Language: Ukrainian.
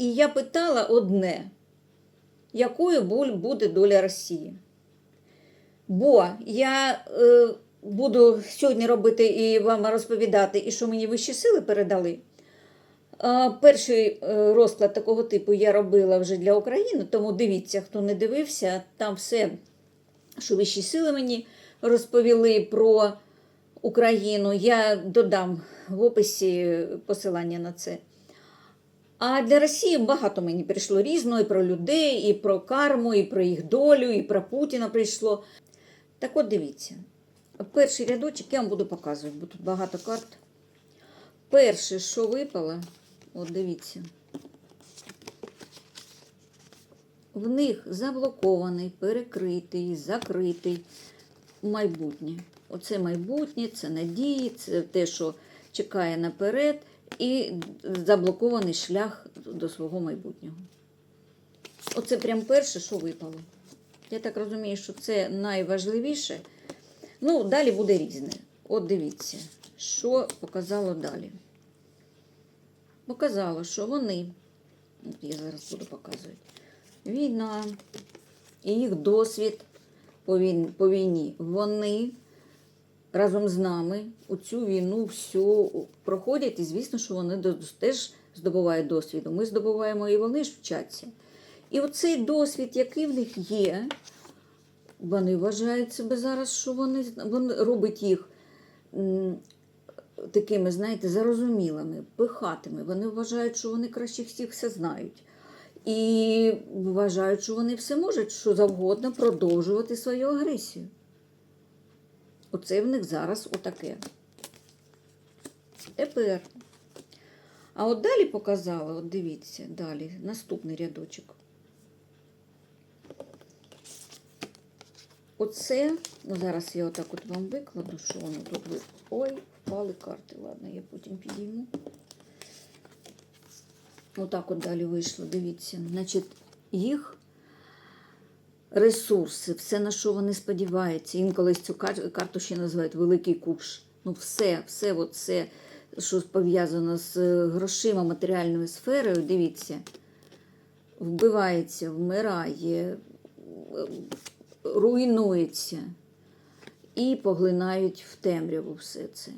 І я питала одне, якою буде доля Росії? Бо я е, буду сьогодні робити і вам розповідати, і що мені вищі сили передали. А, Перший е, розклад такого типу я робила вже для України, тому дивіться, хто не дивився, там все, що вищі сили мені розповіли про Україну. Я додам в описі посилання на це. А для Росії багато мені прийшло різного і про людей, і про карму, і про їх долю, і про Путіна прийшло. Так от дивіться. Перший рядочок я вам буду показувати, бо тут багато карт. Перше, що випало, от дивіться. В них заблокований, перекритий, закритий майбутнє. Оце майбутнє, це надії, це те, що чекає наперед, і заблокований шлях до свого майбутнього. Оце прям перше, що випало. Я так розумію, що це найважливіше. Ну, далі буде різне. От дивіться, що показало далі. Показало, що вони, я зараз буду показувати, війна і їх досвід по війні вони разом з нами у цю війну всю проходять, і звісно, що вони теж здобувають досвіду. Ми здобуваємо і вони ж вчаться. І оцей досвід, який в них є, вони вважають себе зараз, що вони, вони робить їх такими, знаєте, зарозумілими, пихатими. Вони вважають, що вони краще всіх все знають. І вважають, що вони все можуть, що завгодно продовжувати свою агресію. Оце в них зараз отаке. Тепер. А от далі показала, от дивіться, далі, наступний рядочок. Оце, ну зараз я отак от вам викладу, що воно тут ви. Ой, впали карти. Ладно, я потім підійму. Отак от далі вийшло, дивіться. Значить, їх ресурси, все, на що вони сподіваються. Інколи цю карту ще називають Великий Куш. Ну, все, все, от що пов'язано з е, грошима, матеріальною сферою, дивіться, вбивається, вмирає, е, руйнується і поглинають в темряву все це.